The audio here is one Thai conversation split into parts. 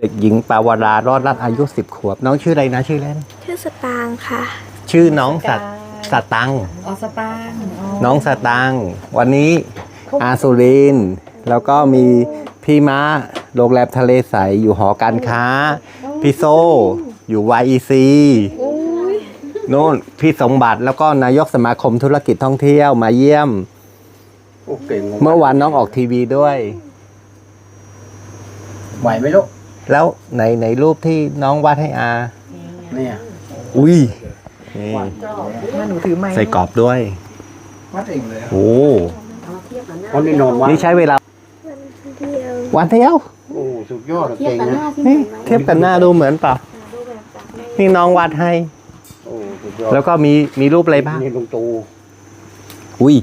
เด็กหญิงปาวรารอดรัตน์อายุสิบขวบ น้องชื่ออะไรนะชื่อเล่น ชื่อสตางค์ค่ะ ชื่อน้องสัตสตังค์อ๋อสตางค์อ๋อน้องสตังค์วันนี้อาสุรินทร์แล้วก็มีพี่ม้าโรงแรมทะเลใสอยู่หอการค้า พี่โซอยู่ YEC โน่นพี่สมบัติแล้วก็นายกสมาคมธุรกิจท่องเที่ยวมาเยี่ยม โอ้เก่งเมื่อวานน้องออกทีวีด้วย ไหวไหมลูก แล้วในในรูปที่น้องวาดให้อาเนี่ยอุ้ยนี่มาหนูถือไม้ใส่กรอบด้วยวัดเองเลยโอ้คนนี่นอนวัดนี่ใช้เวลาวันเดียววันเดียวโอ้สุดยอดอะเก่งนะนี่เทียบกันหน้าดูเหมือนเปล่ารูปแบบจากแม่นี่น้องวาดให้โอ้สุดยอดแล้วก็มีมีรูปอะไรบ้างนี่ลุงตู่อุ้ย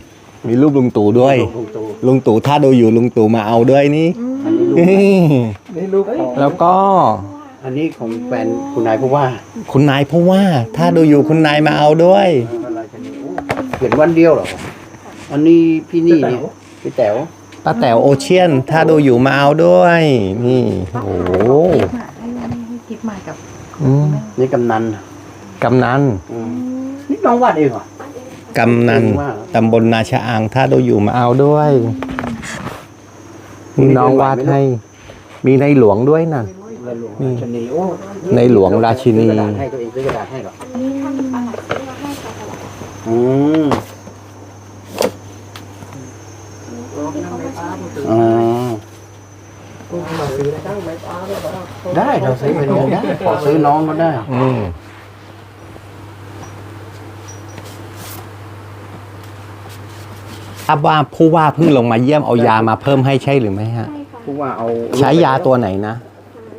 มีรูปลุงตู่ด้วยลุงตู่ลุงตู่ถ้าดูอยู่ลุงตู่มาเอาด้วยนี่อั นนี้ลูกนี่ลูกของแล้วก็อันนี้ของแฟนคุณนายผู้ว่าคุณนายเพราะว่า ถ้าดูอยู่คุณนายมาเอาด้วย อะไรกันนี่โอ้เขียนวันเดียวเหรอ อันนี้พี่นี่นี่พี่แต๋วป้าแต๋วโอเชียน ถ้าดูอยู่มาเอาด้วย นี่ โอ้โหให้ให้กิฟต์มากับอืมนี่กำนันกำนันอืมนี่น้องวาดเองเหรอ กำนันตำบลนาชะอาง ถ้าดูอยู่มาเอาด้วยนี่น้องวาดให้ มีในหลวงด้วยน่ะในหลวงราชนีโอ้ในหลวงราชินี ซื้อกระดาษให้ตัวเองซื้อกระดาษให้เหรออืมอ๋อได้เราซื้อไปเลยได้ขอซื้อน้องก็ได้อืมทราบว่าผู้ว่าเพิ่งลงมาเยี่ยมเอายามาเพิ่มให้ใช่หรือไม่ฮะใช่ค่ะ ผู้ว่าเอาใช้ยาตัวไหนนะ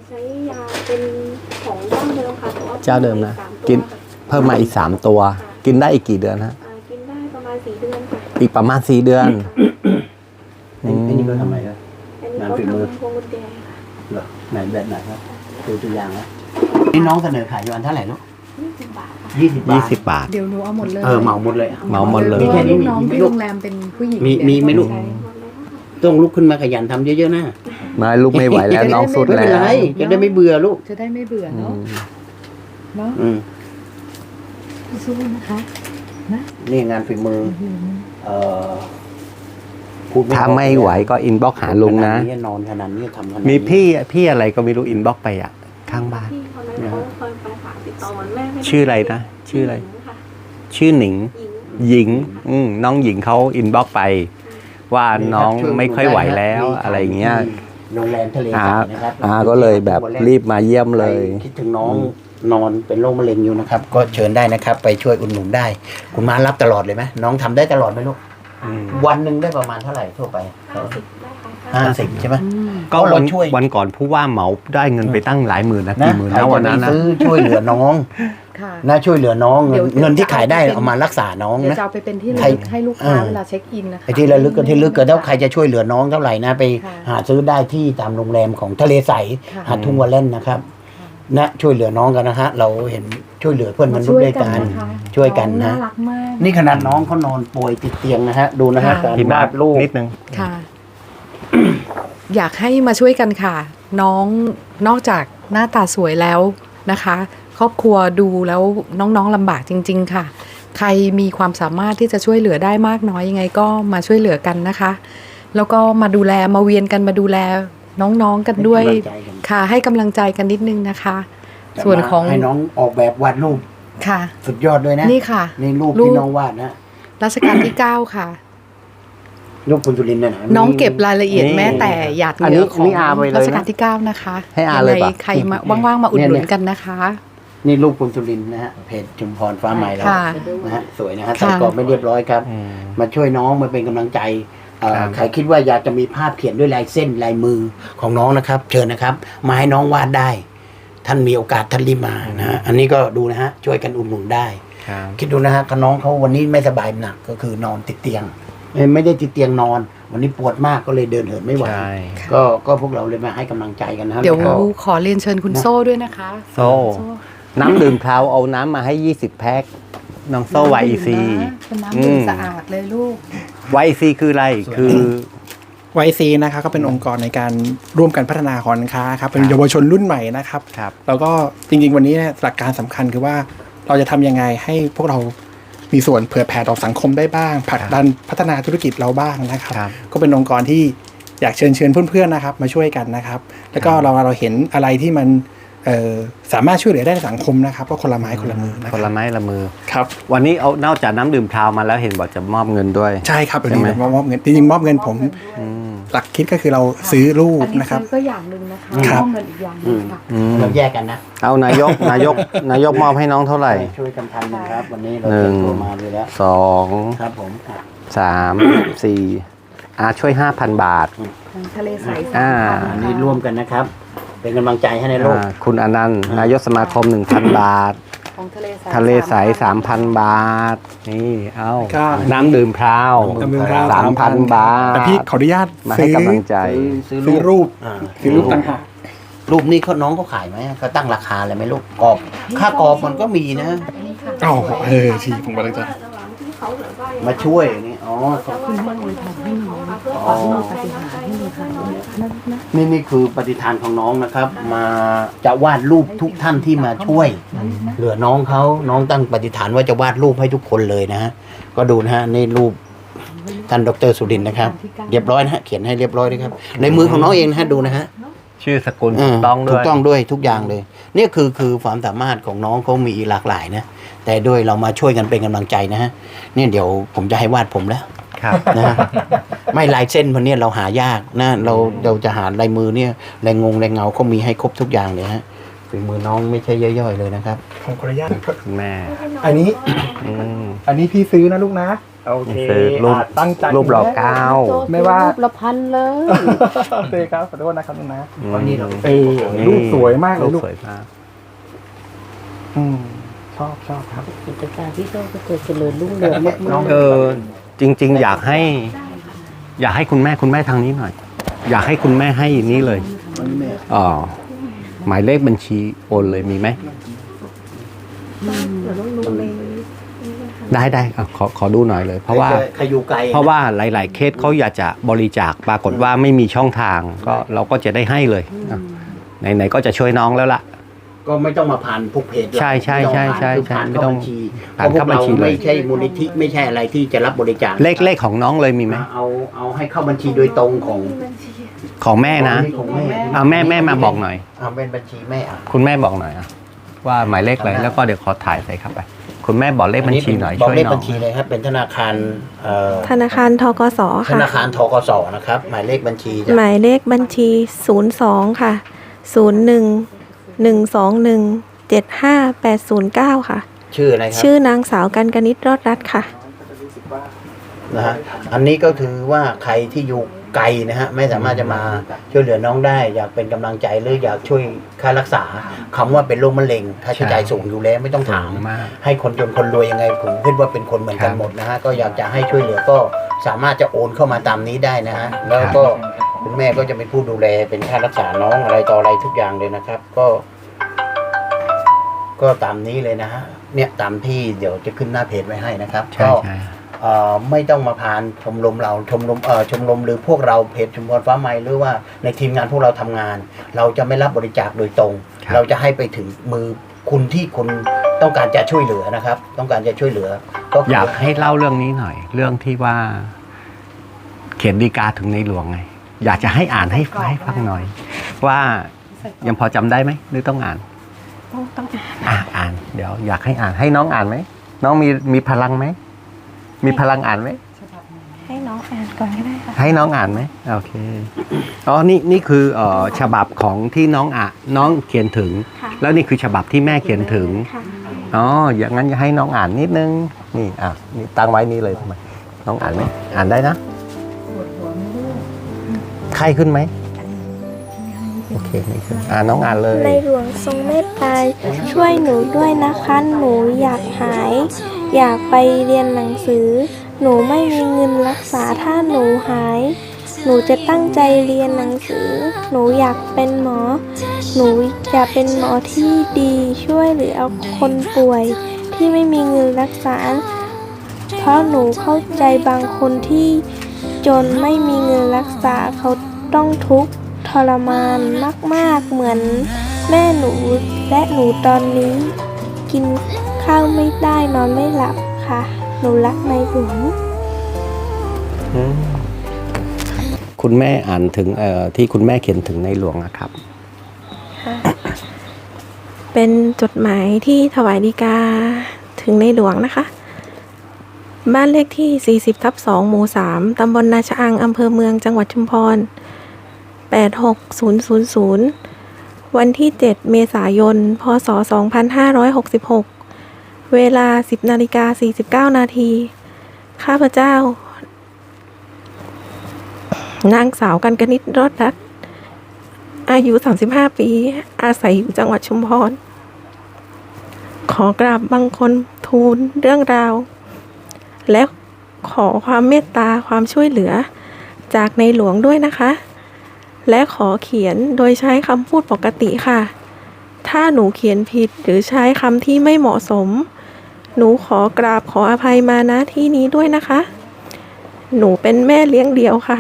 ใช้ยาเป็นของเจ้าเดิมค่ะแต่ว่าเจ้าเดิมนะสามตัวกินเพิ่มมาอีกสามตัว กินได้อีกกี่เดือนฮะอ่ากินได้ประมาณสี่เดือนค่ะอีกประมาณสี่เดือนไอ้ไอ้นี่ก็ทำไมครับอันนี้งานเขาฝีมือทำพวงกุญแจค่ะเหรอไหนแบบไหนครับดูตัวอย่างนะนี่น้องเสนอขายอยู่อันเท่าไหร่ลูกยี่สิบบาทค่ะยี่สิบบายี่ทสิบบาท เดี๋ยวหนูเอาหมดเลย เออเหมาหมดเลยอะเหมาหมดเลยพราะว่ามีแค่นี้ลูกน้องมีที่ลูกโรงแรมเป็นผู้หญิง มีมีมีไหมลูก ต้องลุกขึ้นมาขยันทำเยอะๆนะมาลูกไม่ไหวแล้วน้องสุดไม่แล้เป็นวไรจะได้ไม่เบื่อลูกจะได้ไม่เบื่ออืเนาะมเนาะอืมสู้นะคะนี่งานฝีมือ เอ่อพูดถ้าไม่ไหวก็อินบ็อกหาลุงนะ ขดนอนขนาดนี้ทำขนาดนี้มีพี่พี่อะไรก็ไม่รู้อินบ็อกไปอะ ข้างบ้านพี่คนนั้นเขาเคยไปฝากติดต่อเหมือนแม่ม่ด้ชื่ออะไรนะชื่ออะไร หญิงค่ะชื่อหนิง หญิงหญิง อืมน้องหญิงเขาอินบ็อกไป ว่าน้องไม่ค่อยไหวแล้วอะไรเงี้ยโรงแรมทะเลอาสาบนะครับอาก็เลยแบบรีบมาเยี่ยมเลยใครคิดถึงน้องนอนเป็นโรคมะเร็งอยู่นะครับ ก็เชิญได้นะครับ ไปช่วยอุดหนุนได้ คุณมารับตลอดเลยไหมน้องทำได้ตลอดไหมลูกอืมวันหนึ่งได้ประมาณเท่าไหร่ทั่วไป ห้าสิบได้ค่ะห้าสิบใช่ไหมก็ก็เราวันช่วยวันก่อนผู้ว่าเหมาได้เงินไปตั้งหลายหมื่นนะนะกี่หมื่นใครนะจะวันไปนั้นนะซื้อช่วยเหลือน้องค่ะนะช่วยเหลือน้องเงิเดี๋นยวเงินที่ขายได้เดี๋ยวเอามารักษาน้องเดี๋ยวนะจะเอาไปเป็นที่ใครระลึกให้ลูกค้าเออเวลาเช็คอินนะคะไอ้ที่ระลึกก็ที่ลึกก็ถ้าใครจะช่วยเหลือน้องเท่าไหร่นะไปค่ะหาซื้อได้ที่ตามโรงแรมของทะเลใสค่ะหาดทุ่งวาเล่นนะครับนะช่วยเหลือน้องกันนะฮะเราเห็นช่วยเหลือเพื่อนมนุษย์ด้วยกันะคะช่วยกันนะองน่ารักมากนี่ขนาดน้องเขานอนป่วยติดเตียงนะฮะดูนะฮะค่ะการพี่มาวาดรูปนิดนึงค่ะ อยากให้มาช่วยกันค่ะ น้องนอกจากหน้าตาสวยแล้วนะคะ ครอบครัวดูแล้วน้องๆลำบากจริง ๆ ค่ะ ใครมีความสามารถที่จะช่วยเหลือได้มากน้อยยังไงก็มาช่วยเหลือกันนะคะ แล้วก็มาดูแลมาเวียนกันมาดูแลน้องๆกันด้วยให้กำลังใจกันค่ะ ให้กำลังใจกันนิดนึงนะคะ ส่วนของให้น้องออกแบบวาดรูปค่ะ สุดยอดด้วยนะนี่ค่ะนี่รูปรูที่ปน้องวาดนะรัชกาลที่9ค่ะ รูปคุณจุลินทร์นะนะน้องเก็บรายละเอียดนี่แม้แต่หยาดเหอันนี้งื่อของนี่อาไปเลยนะรัชกาลที่ 9 นะคะให้อาเลยงไงปะใครมาว่างๆมาอุดหนุนกันนะคะ นี่รูปคุณจุลินทร์นะฮะเพจจุมพรฟ้าใหม่เราค่ะนะฮะสวยนะฮะค่ะใส่กรอบไม่เรียบร้อยครับอืมมาช่วยน้องมาเป็นกำลังใจเอ่อครับใครคิดว่าอยากจะมีภาพเขียนด้วยลายเส้นลายมือของน้องนะครับ เชิญนะครับ มาให้น้องวาดได้ ท่านมีโอกาสท่านรีบมานะฮะอันนี้ก็ดูนะฮะช่วยกันอุดหนุนได้ครับคิดดูนะฮะถ้าน้องเขาวันนี้ไม่สบายหนักก็คือนอนติดเตียงเอ้ย ไม่ได้ติดเตียงนอน วันนี้ปวดมากก็เลยเดินเหินไม่ไหวใช่ ก็ก็พวกเราเลยมาให้กำลังใจกันนะฮะเดี๋ยวแล้วก็ขอเรียนเชิญคุณโซ่ด้วยนะคะโซ่ น้ำดื่มคราวเอาน้ำมาให้ 20 แพ็คน้องโซ่ YEC เป็นน้ำดื่มสะอาดเลยลูก YEC คืออะไร คือ ไวซีนะครับก็เป็นองค์กรในการร่วมกันพัฒนาหอการค้าครับเป็นเยาวชนรุ่นใหม่นะครับ ครับ แล้วก็จริงๆ วันนี้เนี่ยหลักการสำคัญคือว่าเราจะทำยังไงให้พวกเรา มีส่วนเผื่อแผ่ต่อสังคมได้บ้างผลักดันพัฒนาธุรกิจเราบ้างนะครับครับ ก็เป็นองค์กรที่อยากเชิญเชิญเพื่อนๆนะครับ มาช่วยกันนะครับ แล้วก็เราเราเห็นอะไรที่มันเอ่อสามารถช่วยเหลือได้ในสังคมนะครับก็คนละไม้คนละมือนะคคนรัละบไม้ละมือครับ วันนี้เอานอกจากน้ำดื่มพราวมาแล้วเห็นบอกจะมอบเงินด้วย ใช่ครับวันใช่นี้ไหมมามอบเงินจริงๆมอบเงินผมอืม หลักคิดก็คือเราซื้อรูปอันนี้นะครับซื้อก็อย่างหนึ่งนะคะครับมอบเงินอีกอย่างหนึ่งค่ะ อืมเราแยกกันนะเอานายกนายกนายกมอบให้น้องเท่าไหร่ ช่วยกันทันนะครับ วันนี้เราหนึ่เตรียงมตัวมาเลยแล้ว สองครับผมอะ สามสี่อาช่วยห้าพันบาทของทะเลใสอ่าอันนี้ร่วมกันนะครับ เป็นกำลังใจให้ในโลก อ่าคุณอนันต์นายกสมาคมหนึ่งพันบาท ของทะเลใสทะเลใสสามพันบาท นี่เอาก็น้ำดื่มพราวน้ำดื่มพราว สามพันบาทแต่พี่ขออนุญาตมาให้ซื้อกำลังใจ ซื้อซื้อรูป อ่าซื้อรูปต่างหากรูปนี้เขาน้องเขาขายไหมเขาตั้งราคาอะไรไหมลูกกรอบ ค่ากรอบมันก็มีนะอ๋อเออทีผมกำลังจะที่ เขาแบบว่ามาช่วยนี่อ๋อคุณแม่อวยพรให้น้องเพื่อขอให้มีปาฏิหาริย์ให้มีใครนะนะนี่นี่คือปฏิทานของน้องนะครับ มาจะวาดรูปทุกท่านที่มาช่วย เหลือน้องเขาน้องตั้งปฏิฐานว่าจะวาดรูปให้ทุกคนเลยนะฮะก็ดูนะฮะนี่รูปท่านดรสุรินทร์นะครับ เรียบร้อยนะฮะเขียนให้เรียบร้อยเลยครับ ในมือของน้องเองนะฮะดูนะฮะ ชื่อสกุลถูกต้องด้ถูวยกต้องด้วยทุกอย่างเลยเนี่ยคือคือความสามารถของน้องเขามีหลากหลายนะ แต่ด้วยเรามาช่วยกันเป็นกำลังใจนะฮะเนี่ยเดี๋ยวผมจะให้วาดผมแล้วครับนะฮะไม่ลายเส้นพันเนี่ยเราหายากนะเราเราจะหาลายมือเนี่ยลายงงลายเงาเขามีให้ครบทุกอย่างเลยฮะฝีมือน้องไม่ใช่ย่อยๆเลยนะครับผมขออนุญาตคุณแม่ อันนี้อืมอันนี้พี่ซื้อนะลูกนะ โอเคซื้อรูปอะตั้งใจรูปหล่อเก้าไม่ว่า รูปละพันเลย โอเคครับขอโทษนะครับลูกนะวันนี้เราเออรูปสวยมากเลยลูกสวยมากอืมชอบชอบครับ กิจการพี่โซ่ก็เกิดเจริญรุ่งเรืองมากเออจริง ๆ อยากให้ อยากให้คุณแม่คุณแม่ทางนี้หน่อย อยากให้คุณแม่ให้นี้เลยอ๋อหมายเลขบัญชีโอนเลยมีไหมเดี๋ยวต้องดูใน ได้ได้อะขอขอดูหน่อยเลย เพราะว่าใครอยู่ไกลเพราะว่าหลาย ๆ เคสเขาอยากจะบริจาคปรากฏว่าไม่มีช่องทางก็เราก็จะได้ให้เลยอะไหนๆก็จะช่วยน้องแล้วล่ะ ก็ไม่ต้องมาผ่านพวกเพจหรอกใช่ใช่ใช่ใช่คือผ่านใช่เข้าบัญชีไม่ต้องผ่านเข้าบัญชีพระพวกรเลย ไม่ใช่มูลนิธิไม่ใช่อะไรที่จะรับบริจาคเลขเลขของน้องเลยมีไหมเอาเอาให้เข้าบัญชีโดยตรงของของแม่นะของแม่เอาแม่แม่มาบอกหน่อย เอาเป็นบัญชีแม่อะคุณแม่บอกหน่อยอะว่าหมายเลขอะไรแล้วก็เดี๋ยวขอถ่ายใส่เข้าไป คุณแม่บอกเลขบัญชีหน่อยบอกช่วยเลขน้อบังญชีเลยครับ เป็นธนาคารเอ่อธนาคารทกสธค่ะ นาคารทกสนะครับ หมายเลขบัญชีหจะมายเลขบัญชี 02 ค่ะ 01 121 75809 ค่ะ ชื่ออะไรครัชื่อนางสาวกันกนิษฐ์รอดรัตน์ค่ะ นะฮะอันนี้ก็คือว่าใครที่อยู่ ไกลนะฮะไม่สามารถจะมาช่วยเหลือน้องได้ อยากเป็นกำลังใจหรืออยากช่วยค่ารักษาคำว่าเป็นโรคมะเร็งค่าใช้จ่ายสูงอยู่แล้วไม่ต้องถามมากให้คนจนคนรวยยังไงผมคิดว่าเป็นคนเหมือนกันครับหมดนะฮะก็อยากจะให้ช่วยเหลือก็สามารถจะโอนเข้ามาตามนี้ได้นะฮะแล้วก็คุณแม่ก็จะเป็นผู้ดูแลเป็นค่ารักษาน้องอะไรต่ออะไรทุกอย่างเลยนะครับ ก็ ก็ตามนี้เลยนะฮะเนี่ยตามที่เดี๋ยวจะขึ้นหน้าเพจไว้ให้นะครับใช่ก็ใช่เอ่อ ไม่ต้องมาผ่านชมรมเราชมรมเอ่อชมรมหรือพวกเราเพจชุมพรฟ้าไม้หรือว่าในทีมงานพวกเราทำงาน เราจะไม่รับบริจาคโดยตรงครับเราจะให้ไปถึงมือคุณที่คุณต้องการจะช่วยเหลือนะครับ ต้องการจะช่วยเหลือ ก็คือยากให้เล่าเรื่องนี้หน่อย เรื่องที่ว่า เขียนดีกาถึงในหลวงไง อยากจะให้อ่านให้ให้ฟังหน่อย ว่ายังพอจำได้ไหมหรือต้องอ่าน ต้องต้องอะอ่าน เดี๋ยวอยากให้อ่านให้น้องอ่านไหมน้องมีมีพลังไหม มีพลังอ่านไหม ให้น้องอ่านก่อนก็ได้ค่ะ ให้น้องอ่านไหมโอเค อ๋อ นี่นี่คือเอ่อฉบับของที่น้องอะน้องเขียนถึง ค่ะ แล้วนี่คือฉบับที่แม่เขียนถึง ค่ะอ๋อ อย่างนั้นให้น้องอ่านนิดนึง นี่ อะ นี่ตั้งไว้นี่เลยทำไมน้องอ่านไหม อ่านได้นะ ไข้ขึ้นไหม โอเคไม่ขึ้นอ่านน้องอ่านเลย ในหลวงทรงเมตตาช่วยหนูด้วยนะคะ หนูอยากหาย อยากไปเรียนหนังสือ หนูไม่มีเงินรักษาถ้าหนูหาย หนูจะตั้งใจเรียนหนังสือ หนูอยากเป็นหมอ หนูอยากเป็นหมอที่ดีช่วยเหลือคนป่วยที่ไม่มีเงินรักษา เพราะหนูเข้าใจบางคนที่จนไม่มีเงินรักษาเขาต้องทุกข์ทรมานมาก ๆ เหมือน แม่หนูและหนูตอนนี้ กิน ข้าวไม่ได้นอนไม่หลับค่ะ หนูรักในหลวงคุณแม่อ่านถึงเอ่อที่คุณแม่เขียนถึงในหลวงนะครับเป็นจดหมายที่ถวายดีกาถึงในหลวงนะคะ บ้านเลขที่ 40ทับ2หมู่ 3 ตำบลนาชะอัง อำเภอเมืองจังหวัดชุมพร 86000 วันที่ 7 เมษายน พศ 2566 เวลา 10นาฬิกา49 นาที ข้าพเจ้า นางสาวกันกนิษฐ์รอดรัตอายุ 35 ปี อาศัยอยู่จังหวัดชุมพร ขอกราบบังคลทูลเรื่องราว และขอความเมตตาความช่วยเหลือจากในหลวงด้วยนะคะ และขอเขียนโดยใช้คำพูดปกติค่ะ ถ้าหนูเขียนผิดหรือใช้คำที่ไม่เหมาะสม หนูขอกราบขออภัยมาณที่นี้ด้วยนะคะ หนูเป็นแม่เลี้ยงเดี่ยวค่ะ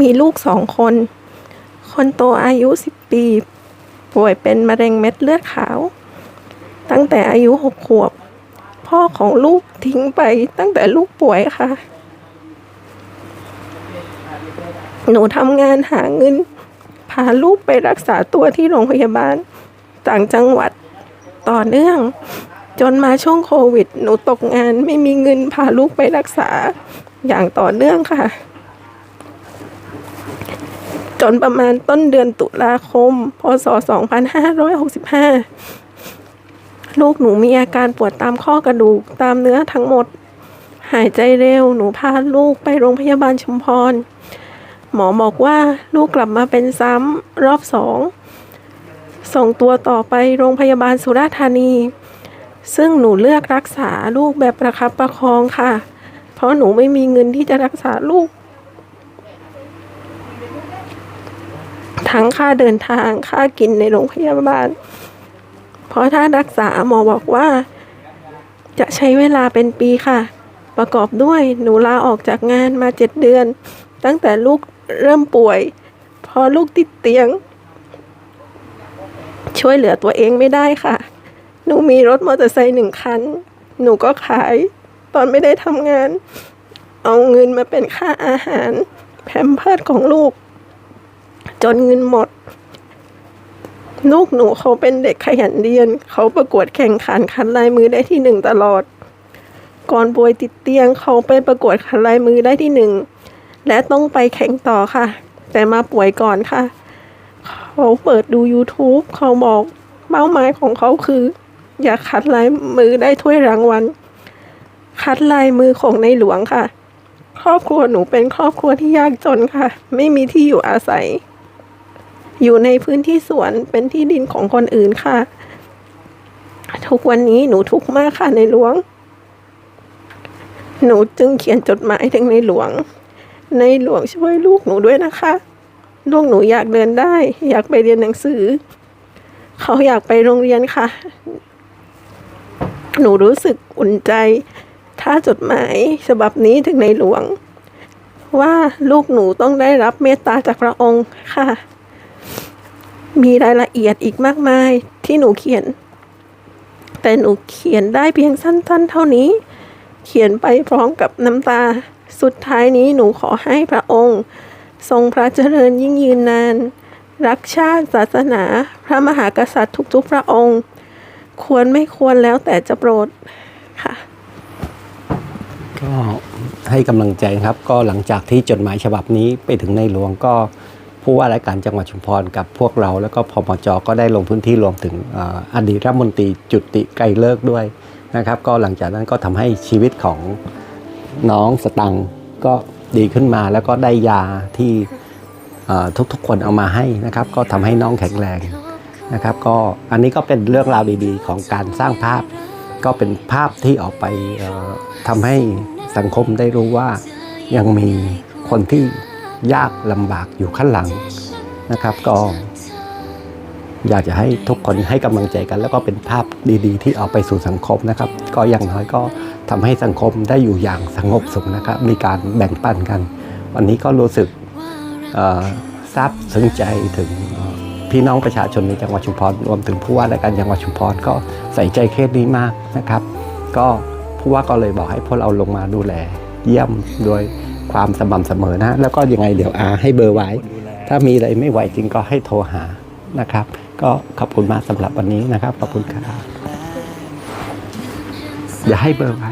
มีลูกสองคน คนโตอายุ10ปี ป่วยเป็นมะเร็งเม็ดเลือดขาว ตั้งแต่อายุหกขวบ พ่อของลูกทิ้งไปตั้งแต่ลูกป่วยค่ะ หนูทำงานหาเงินพาลูกไปรักษาตัวที่โรงพยาบาล ต่างจังหวัดต่อเนื่อง จนมาช่วงโควิด หนูตกงานไม่มีเงินพาลูกไปรักษาอย่างต่อเนื่องค่ะ จนประมาณต้นเดือนตุลาคม พศ 2565 ลูกหนูมีอาการปวดตามข้อกระดูกตามเนื้อทั้งหมด หายใจเร็ว หนูพาลูกไปโรงพยาบาลชุมพร หมอบอกว่าลูกกลับมาเป็นซ้ำรอบสอง ส่งตัวต่อไปโรงพยาบาลสุราษฎร์ธานี ซึ่งหนูเลือกรักษาลูกแบบประคับประคองค่ะ เพราะหนูไม่มีเงินที่จะรักษาลูก ทั้งค่าเดินทางค่ากินในโรงพยาบาล เพราะถ้ารักษาหมอบอกว่า จะใช้เวลาเป็นปีค่ะ ประกอบด้วยหนูลาออกจากงานมาเจ็ดเดือน ตั้งแต่ลูกเริ่มป่วย พอลูกติดเตียง ช่วยเหลือตัวเองไม่ได้ค่ะ หนูมีรถมอเตอร์ไซค์หนึ่งคัน หนูก็ขาย ตอนไม่ได้ทำงาน เอาเงินมาเป็นค่าอาหาร แพมเพิร์ดของลูก จนเงินหมด ลูกหนูเขาเป็นเด็กขยันเรียน เขาประกวดแข่งขันคัดลายมือได้ที่หนึ่งตลอด ก่อนป่วยติดเตียงเขาไปประกวดคัดลายมือได้ที่หนึ่งและต้องไปแข่งต่อค่ะ แต่มาป่วยก่อนค่ะ เขาเปิดดู YouTube เขาบอกเป้าหมายของเขาคือ อยากคัดลายมือได้ถ้วยรางวัล คัดลายมือของในหลวงค่ะ ครอบครัวหนูเป็นครอบครัวที่ยากจนค่ะ ไม่มีที่อยู่อาศัย อยู่ในพื้นที่สวนเป็นที่ดินของคนอื่นค่ะ ทุกวันนี้หนูทุกข์มากค่ะในหลวง หนูจึงเขียนจดหมายถึงในหลวง ในหลวงช่วยลูกหนูด้วยนะคะ ลูกหนูอยากเดินได้ อยากไปเรียนหนังสือ เขาอยากไปโรงเรียนค่ะ หนูรู้สึกอุ่นใจ ถ้าจดหมายฉบับนี้ถึงในหลวง ว่าลูกหนูต้องได้รับเมตตาจากพระองค์ค่ะ มีรายละเอียดอีกมากมายที่หนูเขียน แต่หนูเขียนได้เพียงสั้น ๆ เท่านี้ เขียนไปพร้อมกับน้ำตา สุดท้ายนี้หนูขอให้พระองค์ ทรงพระเจริญยิ่งยืนนาน รักชาติศาสนา พระมหากษัตริย์ทุกๆพระองค์ ควรไม่ควรแล้วแต่จะโปรดค่ะ ก็ให้กำลังใจครับ ก็หลังจากที่จดหมายฉบับนี้ไปถึงในหลวงก็ผู้ว่าราชการจังหวัดชุมพรกับพวกเรา แล้วก็พมจก็ได้ลงพื้นที่รวมถึงออดีตรัฐมนตรีจุติไกรเลิกด้วยนะครับ ก็หลังจากนั้นก็ทำให้ชีวิตของน้องสตังก็ ดีขึ้นมาแล้วก็ได้ยาที่ทุกๆคนเอามาให้นะครับ ก็ทำให้น้องแข็งแรงนะครับ ก็อันนี้ก็เป็นเรื่องราวดีๆ ของการสร้างภาพ ก็เป็นภาพที่ออกไปทำให้สังคมได้รู้ว่ายังมีคนที่ยากลำบากอยู่ข้างหลังนะครับ ก็อยากจะให้ทุกคนให้กำลังใจกัน แล้วก็เป็นภาพดีๆ ที่ออกไปสู่สังคมนะครับ ก็อย่างน้อยก็ ทำให้สังคมได้อยู่อย่างสงบสุขนะครับ มีการแบ่งปันกัน วันนี้ก็รู้สึกซาบซึ้งใจถึงพี่น้องประชาชนในจังหวัดชุมพรรวมถึงผู้ว่าราชการจังหวัดชุมพรก็ใส่ใจเคสนี้มากนะครับ ก็ผู้ว่าก็เลยบอกให้พวกเราลงมาดูแล เยี่ยมโดยความสม่ำเสมอนะ แล้วก็ยังไงเดี๋ยวอาให้เบอร์ไว้ ถ้ามีอะไรไม่ไหวจริงก็ให้โทรหานะครับ ก็ขอบคุณมากสำหรับวันนี้นะครับขอบคุณครับอย่าให้เบอร์ไว้